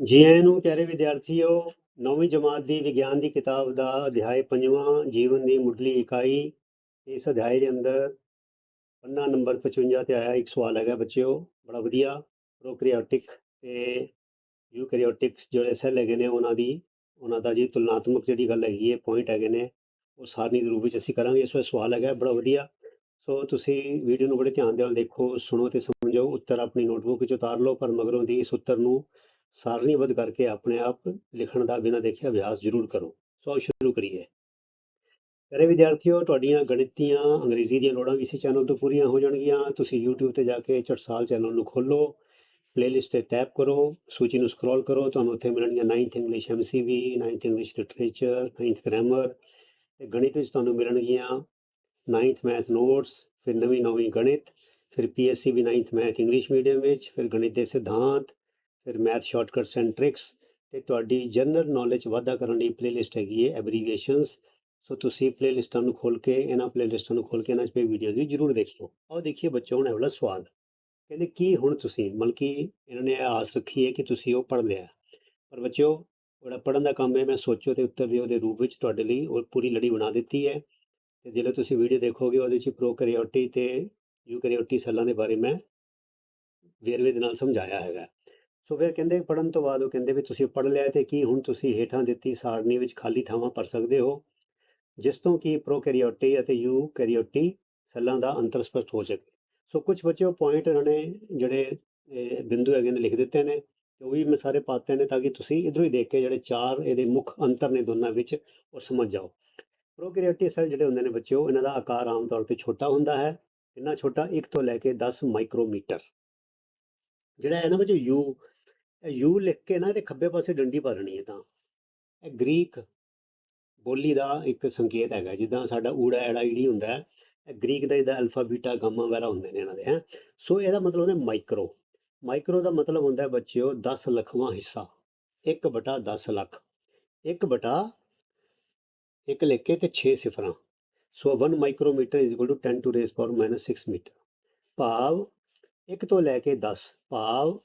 ਜੀ ਆਇਆਂ ਨੂੰ ਪਿਆਰੇ ਵਿਦਿਆਰਥੀਓ, ਨੌਵੀਂ ਜਮਾਤ ਦੀ ਵਿਗਿਆਨ ਦੀ ਕਿਤਾਬ ਦਾ ਅਧਿਆਇ ਪੰਜਵਾਂ ਜੀਵਨ ਦੀ ਮੁੱਢਲੀ ਇਕਾਈ, ਇਸ ਅਧਿਆਇ ਦੇ ਅੰਦਰ ਪੰਨਾ ਨੰਬਰ 55 ਤੇ ਆਇਆ ਇੱਕ ਸਵਾਲ ਹੈਗਾ ਬੱਚਿਓ, ਬੜਾ ਵਧੀਆ, ਪ੍ਰੋਕੈਰੀਓਟਿਕ ਤੇ ਯੂਕੈਰੀਓਟਿਕਸ ਜਿਹੜੇ ਸੈੱਲ ਹੈਗੇ ਨੇ ਉਹਨਾਂ ਦੀ, ਉਹਨਾਂ ਦਾ ਜੀ ਤੁਲਨਾਤਮਕ ਜਿਹੜੀ ਗੱਲ ਹੈਗੀ ਹੈ ਪੁਆਇੰਟ ਹੈਗੇ ਨੇ, ਉਹ ਸਾਰਣੀ ਦੇ ਰੂਪ ਵਿੱਚ ਅਸੀਂ ਕਰਾਂਗੇ, ਇਸ ਵੇਲੇ ਸਵਾਲ ਹੈਗਾ, ਬੜਾ ਵਧੀਆ। ਸੋ ਤੁਸੀਂ ਵੀਡੀਓ ਨੂੰ ਬੜੇ ਧਿਆਨ ਦੇ ਨਾਲ ਦੇਖੋ, ਸੁਣੋ ਤੇ ਸਮਝੋ, ਉੱਤਰ ਆਪਣੀ ਨੋਟਬੁੱਕ ਵਿੱਚ ਉਤਾਰ ਲਓ, ਪਰ ਮਗਰੋਂ ਦੀ ਇਸ ਉੱਤਰ ਨੂੰ ਸਾਰਣੀਬੱਧ ਕਰਕੇ ਆਪਣੇ ਆਪ ਲਿਖਣ ਦਾ ਬਿਨਾਂ ਦੇਖੇ ਅਭਿਆਸ ਜ਼ਰੂਰ ਕਰੋ। ਸੋ ਸ਼ੁਰੂ ਕਰੀਏ। ਪਿਆਰੇ ਵਿਦਿਆਰਥੀਓ, ਤੁਹਾਡੀਆਂ ਗਣਿਤੀਆਂ, ਅੰਗਰੇਜ਼ੀ ਦੀਆਂ ਲੋੜਾਂ ਵੀ ਇਸੇ ਚੈਨਲ ਤੋਂ ਪੂਰੀਆਂ ਹੋ ਜਾਣਗੀਆਂ। ਤੁਸੀਂ YouTube ਤੇ ਜਾ ਕੇ ਚਟਸਾਲ ਚੈਨਲ ਨੂੰ ਖੋਲੋ ਪਲੇਲਿਸਟ ਤੇ ਟੈਪ ਕਰੋ, ਸੂਚੀ ਨੂੰ ਸਕਰੋਲ ਕਰੋ, ਤੁਹਾਨੂੰ ਉੱਥੇ ਮਿਲਣਗੀਆਂ 9th English MCV 9th English literature 9th grammar ਤੇ ਗਣਿਤ ਵਿੱਚ ਤੁਹਾਨੂੰ ਮਿਲਣਗੀਆਂ 9th ਮੈਥ ਨੋਟਸ ਫਿਰ ਨਵੀਂ ਨਵੀਂ ਗਣਿਤ, ਫਿਰ PSC ਵੀ 9th ਮੈਥ ਇੰਗਲਿਸ਼ ਮੀਡੀਅਮ ਵਿੱਚ, ਫਿਰ ਗਣਿਤ ਦੇ ਸਿਧਾਂਤ ਫਿਰ ਮੈਥ ਸ਼ਾਰਟਕਟਸ ਐਂਡ ਟ੍ਰਿਕਸ ਤੇ ਤੁਹਾਡੀ ਜਨਰਲ ਨੌਲੇਜ ਵਾਧਾ ਕਰਨ ਲਈ ਪਲੇਲਿਸਟ ਹੈਗੀ ਹੈ ਐਬਰੀਵੀਏਸ਼ਨਸ ਸੋ ਤੁਸੀਂ ਪਲੇਲਿਸਟਾਂ ਨੂੰ ਖੋਲ ਕੇ, ਇਹਨਾਂ ਪਲੇਲਿਸਟਾਂ ਨੂੰ ਖੋਲ ਕੇ ਇਹਨਾਂ 'ਚ ਪਈ ਵੀਡੀਓਜ਼ ਵੀ ਜ਼ਰੂਰ ਦੇਖ ਲਓ। ਆਓ ਦੇਖੀਏ ਬੱਚੋ ਹੁਣ ਇਹ ਵਾਲਾ ਸਵਾਲ। ਕਹਿੰਦੇ ਕੀ ਹੁਣ ਤੁਸੀਂ, ਮਤਲਬ ਕਿ ਇਹਨਾਂ ਨੇ ਇਹ ਆਸ ਰੱਖੀ ਹੈ ਕਿ ਤੁਸੀਂ ਉਹ ਪੜ੍ਹ ਲਿਆ। ਪਰ ਬੱਚਿਓ, ਜਿਹੜਾ ਪੜ੍ਹਨ ਦਾ ਕੰਮ ਹੈ, ਮੈਂ ਸੋਚੋ ਤੇ ਉੱਤਰ ਦਿਓ ਦੇ ਰੂਪ ਵਿੱਚ ਤੁਹਾਡੇ ਲਈ ਉਹ ਪੂਰੀ ਲੜੀ ਬਣਾ ਦਿੱਤੀ ਹੈ। ਤੇ ਜਿਹੜਾ ਤੁਸੀਂ ਵੀਡੀਓ ਦੇਖੋਗੇ, ਉਹਦੇ 'ਚ ਪ੍ਰੋਕੈਰੀਓਟੀ ਤੇ ਯੂਕੈਰੀਓਟੀ ਸੈੱਲਾਂ ਦੇ ਬਾਰੇ ਮੈਂ ਵੇਰਵੇ ਦੇ ਨਾਲ ਸਮਝਾਇਆ ਹੈਗਾ। ਸੋ ਫਿਰ ਕਹਿੰਦੇ ਪੜਨ ਤੋਂ ਬਾਅਦ ਉਹ ਕਹਿੰਦੇ ਵੀ ਤੁਸੀਂ ਪੜ ਲਿਆ ਤੇ ਕੀ ਹੁਣ ਤੁਸੀਂ ਹੇਠਾਂ ਦਿੱਤੀ ਸਾਰਣੀ ਵਿੱਚ ਖਾਲੀ ਥਾਵਾਂ ਭਰ ਸਕਦੇ ਹੋ, ਜਿਸ ਤੋਂ ਕਿ ਪ੍ਰੋਕੈਰੀਓਟੀ ਅਤੇ ਯੂਕੈਰੀਓਟੀ ਸੈੱਲਾਂ ਦਾ ਅੰਤਰ ਸਪਸ਼ਟ ਹੋ ਸਕੇ। ਸੋ ਕੁਝ ਬੱਚਿਓ ਪੁਆਇੰਟ ਇਹਨਾਂ ਨੇ ਜਿਹੜੇ ਬਿੰਦੂ ਹੈਗੇ ਨੇ ਲਿਖ ਦਿੱਤੇ ਨੇ ਉਹ ਵੀ ਮੈਂ ਸਾਰੇ ਪਾਤੇ ਨੇ ਤਾਂ ਕਿ ਤੁਸੀਂ ਇਧਰੋਂ ਹੀ ਦੇਖ ਕੇ ਜਿਹੜੇ ਚਾਰ ਇਹਦੇ ਮੁੱਖ ਅੰਤਰ ਨੇ ਦੋਨਾਂ ਵਿੱਚ, ਉਹ ਸਮਝ ਜਾਓ। ਪ੍ਰੋਕੈਰੀਓਟੀ ਸੈੱਲ ਜਿਹੜੇ ਹੁੰਦੇ ਨੇ ਬੱਚਿਓ, ਇਹਨਾਂ ਦਾ ਆਕਾਰ ਆਮ ਤੌਰ ਤੇ ਛੋਟਾ ਹੁੰਦਾ ਹੈ, ਕਿੰਨਾ ਛੋਟਾ? 1 ਤੋਂ ਲੈ ਕੇ 10 ਮਾਈਕਰੋਮੀਟਰ। ਜਿਹੜਾ ਹੈ ਨਾ ਬੱਚਿਓ, ਯੂ ਯੂ ਲਿਖ ਕੇ ਨਾ ਇਹਦੇ ਖੱਬੇ ਪਾਸੇ ਡੰਡੀ ਭਰਨੀ ਹੈ ਤਾਂ। ਇਹ ਗ੍ਰੀਕ ਬੋਲੀ ਦਾ ਇੱਕ ਸੰਕੇਤ ਹੈਗਾ, ਜਿੱਦਾਂ ਸਾਡਾ ਊੜਾ ਐੜਾ ਈੜੀ ਹੁੰਦਾ ਹੈ, ਇਹ ਗ੍ਰੀਕ ਦਾ ਇਹਦਾ ਅਲਫਾ, ਬੀਟਾ, ਗਾਮਾ ਵਗੈਰਾ ਹੁੰਦੇ ਨੇ ਇਹਨਾਂ ਦੇ, ਹੈ। ਸੋ ਇਹਦਾ ਮਤਲਬ ਹੁੰਦਾ ਮਾਈਕਰੋ। ਮਾਈਕਰੋ ਦਾ ਮਤਲਬ ਹੁੰਦਾ ਹੈ ਬੱਚਿਓ 10 ਲੱਖਵਾਂ ਹਿੱਸਾ 1 ਬਟਾ 10 ਲੱਖ। 1 ਬਟਾ 1 ਲਿਖ ਕੇ ਤੇ 6 ਸਿਫਰਾਂ। So 1 micrometre is equal to 10 to raise power minus 6 metre ਭਾਵ 1 ਤੋਂ ਲੈ ਕੇ 10 ਭਾਵ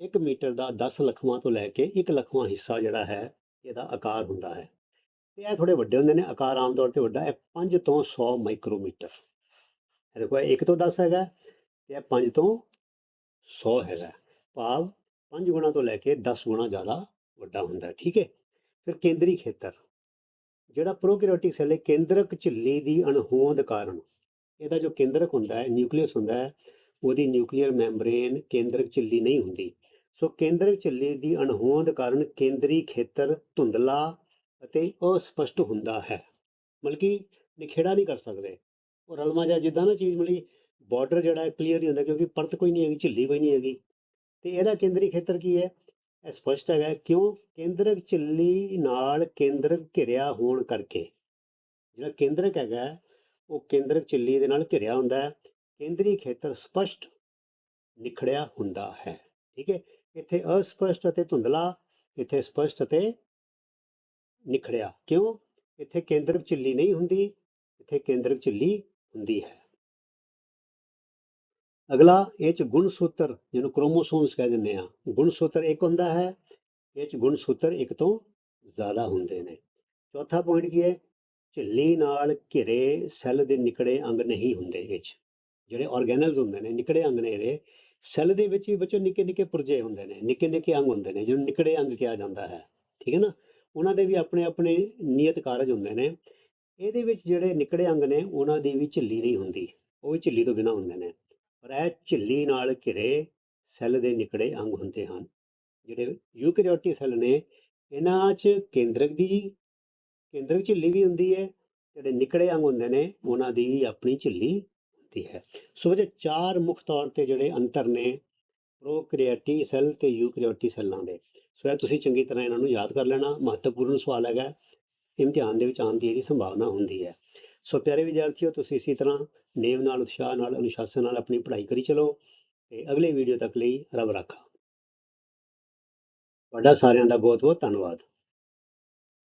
1 ਮੀਟਰ ਦਾ 10 ਲੱਖਵਾਂ ਤੋਂ ਲੈ ਕੇ 1 ਲੱਖਵਾਂ ਹਿੱਸਾ ਜਿਹੜਾ ਹੈ, ਇਹਦਾ ਆਕਾਰ ਹੁੰਦਾ ਹੈ। ਤੇ ਇਹ ਥੋੜੇ ਵੱਡੇ ਹੁੰਦੇ ਨੇ, ਆਕਾਰ ਆਮ ਤੌਰ ਤੇ ਵੱਡਾ ਹੈ 5 ਤੋਂ 100 ਮਾਈਕਰੋਮੀਟਰ। ਇਹ ਦੇਖੋ, ਇਹ 1 ਤੋਂ 10 ਹੈਗਾ ਤੇ ਇਹ 5 ਤੋਂ 100 ਹੈਗਾ। ਭਾਵ 5 ਗੁਣਾ ਤੋਂ ਲੈ ਕੇ 10 ਗੁਣਾ ਜ਼ਿਆਦਾ ਵੱਡਾ ਹੁੰਦਾ ਠੀਕ ਹੈ? ਫਿਰ ਕੇਂਦਰੀ ਖੇਤਰ। ਜਿਹੜਾ ਪ੍ਰੋਕੈਰੀਓਟਿਕ ਸੈੱਲ ਹੈ, ਕੇਂਦਰਕ ਝਿੱਲੀ ਦੀ ਅਣਹੋਂਦ ਕਾਰਨ, ਇਹਦਾ ਜੋ ਕੇਂਦਰਕ ਹੁੰਦਾ ਹੈ, ਨਿਊਕਲੀਅਸ ਹੁੰਦਾ ਹੈ, ਉਹਦੀ ਨਿਊਕਲੀਅਰ ਮੈਂਬਰੇਨ ਕੇਂਦਰਕ ਝਿੱਲੀ ਨਹੀਂ ਹੁੰਦੀ। ਸੋ ਕੇਂਦਰਕ ਝਿੱਲੀ ਦੀ ਅਣਹੋਂਦ ਕਾਰਨ ਕੇਂਦਰੀ ਖੇਤਰ ਧੁੰਦਲਾ ਅਤੇ ਅਸਪਸ਼ਟ ਹੁੰਦਾ ਹੈ। ਮਤਲਬ ਕਿ ਨਿਖੇੜਾ ਨਹੀਂ ਕਰ ਸਕਦੇ। ਉਹ ਰਲਮਾ ਜਿਹਾ ਜਿੱਦਾਂ ਨਾ ਚੀਜ਼ ਮਿਲੀ ਬਾਰਡਰ ਜਿਹੜਾ ਹੈ ਕਲੀਅਰ ਨਹੀਂ ਹੁੰਦਾ ਕਿਉਂਕਿ ਪਰਤ ਕੋਈ ਨਹੀਂ ਹੈਗੀ, ਝਿੱਲੀ ਕੋਈ ਨਹੀਂ ਹੈਗੀ। ਤੇ ਇਹਦਾ ਕੇਂਦਰੀ ਖੇਤਰ ਕੀ ਹੈ? ਇਹ ਸਪਸ਼ਟ ਹੈਗਾ ਕਿਉਂ? ਕੇਂਦਰਕ ਝਿੱਲੀ ਨਾਲ ਕੇਂਦਰਕ ਘਿਰਿਆ ਹੋਣ ਕਰਕੇ। ਜਿਹੜਾ ਕੇਂਦਰਕ ਹੈਗਾ ਉਹ ਕੇਂਦਰਕ ਝਿੱਲੀ ਦੇ ਨਾਲ ਘਿਰਿਆ ਹੁੰਦਾ ਹੈ। ਕੇਂਦਰੀ ਖੇਤਰ ਸਪਸ਼ਟ ਨਿਖੜਿਆ ਹੁੰਦਾ ਹੈ। ਠੀਕ ਹੈ? ਇੱਥੇ ਅਸਪਸ਼ਟ ਅਤੇ ਧੁੰਦਲਾ ਇੱਥੇ ਸਪਸ਼ਟ ਅਤੇ ਨਿਖੜਿਆ। ਕਿਉਂ? ਇੱਥੇ ਕੇਂਦਰਕ ਝਿੱਲੀ ਨਹੀਂ ਹੁੰਦੀ, ਇੱਥੇ ਕੇਂਦਰਕ ਝਿੱਲੀ ਹੁੰਦੀ ਹੈ। ਅਗਲਾ, ਇਹ ਚ ਗੁਣ ਜਿਹਨੂੰ ਕ੍ਰੋਮੋਸੋਮਸ ਕਹਿ ਦਿੰਦੇ ਆ। ਗੁਣ ਇੱਕ ਹੁੰਦਾ ਹੈ, ਇਹ ਚ ਗੁਣਸੂਤਰ ਇੱਕ ਤੋਂ ਜ਼ਿਆਦਾ ਹੁੰਦੇ ਨੇ। ਚੌਥਾ ਪੁਆਇੰਟ ਕੀ ਹੈ? ਝਿੱਲੀ ਨਾਲ ਘਿਰੇ ਸੈੱਲ ਦੇ ਨਿਕੜੇ ਅੰਗ ਨਹੀਂ ਹੁੰਦੇ ਵਿੱਚ ਜਿਹੜੇ ਆਰਗੇਨਲਸ ਹੁੰਦੇ ਨੇ, ਨਿਕੜੇ ਅੰਗ ਨੇ ਇਹਦੇ ਸੈੱਲ ਦੇ ਵਿੱਚ ਵੀ ਬੱਚੋ ਨਿੱਕੇ ਨਿੱਕੇ ਪੁਰਜੇ ਹੁੰਦੇ ਨੇ, ਨਿੱਕੇ ਨਿੱਕੇ ਅੰਗ ਹੁੰਦੇ ਨੇ, ਜਿਹਨੂੰ ਨਿਕੜੇ ਅੰਗ ਕਿਹਾ ਜਾਂਦਾ ਹੈ, ਠੀਕ ਹੈ ਨਾ? ਉਹਨਾਂ ਦੇ ਵੀ ਆਪਣੇ ਆਪਣੇ ਨਿਯਤ ਕਾਰਜ ਹੁੰਦੇ ਨੇ। ਇਹਦੇ ਵਿੱਚ ਜਿਹੜੇ ਨਿਕੜੇ ਅੰਗ ਨੇ, ਉਹਨਾਂ ਦੀ ਵੀ ਝਿੱਲੀ ਨਹੀਂ ਹੁੰਦੀ, ਉਹ ਵੀ ਝਿੱਲੀ ਤੋਂ ਬਿਨਾਂ ਹੁੰਦੇ ਨੇ। ਪਰ ਇਹ ਝਿੱਲੀ ਨਾਲ ਘਿਰੇ ਸੈੱਲ ਦੇ ਨਿਕੜੇ ਅੰਗ ਹੁੰਦੇ ਹਨ। ਜਿਹੜੇ ਯੂਕੈਰੀਓਟੀ ਸੈੱਲ ਨੇ, ਇਹਨਾਂ 'ਚ ਕੇਂਦਰਕ ਦੀ, ਕੇਂਦਰਕ ਝਿੱਲੀ ਵੀ ਹੁੰਦੀ ਹੈ, ਜਿਹੜੇ ਨਿਕੜੇ ਅੰਗ ਹੁੰਦੇ ਨੇ, ਉਹਨਾਂ ਦੀ ਵੀ ਆਪਣੀ ਝਿੱਲੀ ਹੁੰਦੀ ਹੈ। ਸੋ ਇਹ ਚਾਰ ਮੁੱਖ ਤੌਰ ਤੇ ਜਿਹੜੇ ਅੰਤਰ ਨੇ ਪ੍ਰੋਕੈਰੀਓਟੀ ਸੈੱਲ ਤੇ ਯੂਕੈਰੀਓਟੀ ਸੈੱਲਾਂ ਦੇ। ਸੋ ਇਹ ਤੁਸੀਂ ਚੰਗੀ ਤਰ੍ਹਾਂ ਇਹਨਾਂ ਨੂੰ ਯਾਦ ਕਰ ਲੈਣਾ, ਮਹੱਤਵਪੂਰਨ ਸਵਾਲ ਹੈਗਾ। ਇਮਤਿਹਾਨ ਦੇ ਵਿੱਚ ਆਉਣ ਦੀ ਇਹਦੀ ਸੰਭਾਵਨਾ ਹੁੰਦੀ ਹੈ। ਸੋ ਪਿਆਰੇ ਵਿਦਿਆਰਥੀਓ, ਤੁਸੀਂ ਇਸੇ ਤਰ੍ਹਾਂ ਨੇਮ ਨਾਲ, ਉਤਸ਼ਾਹ ਨਾਲ, ਅਨੁਸ਼ਾਸਨ ਨਾਲ ਆਪਣੀ ਪੜ੍ਹਾਈ ਕਰੀ ਚਲੋ ਤੇ ਅਗਲੇ ਵੀਡੀਓ ਤੱਕ ਲਈ ਰੱਬ ਰਾਖਾ। ਤੁਹਾਡਾ ਸਾਰਿਆਂ ਦਾ ਬਹੁਤ ਬਹੁਤ ਧੰਨਵਾਦ।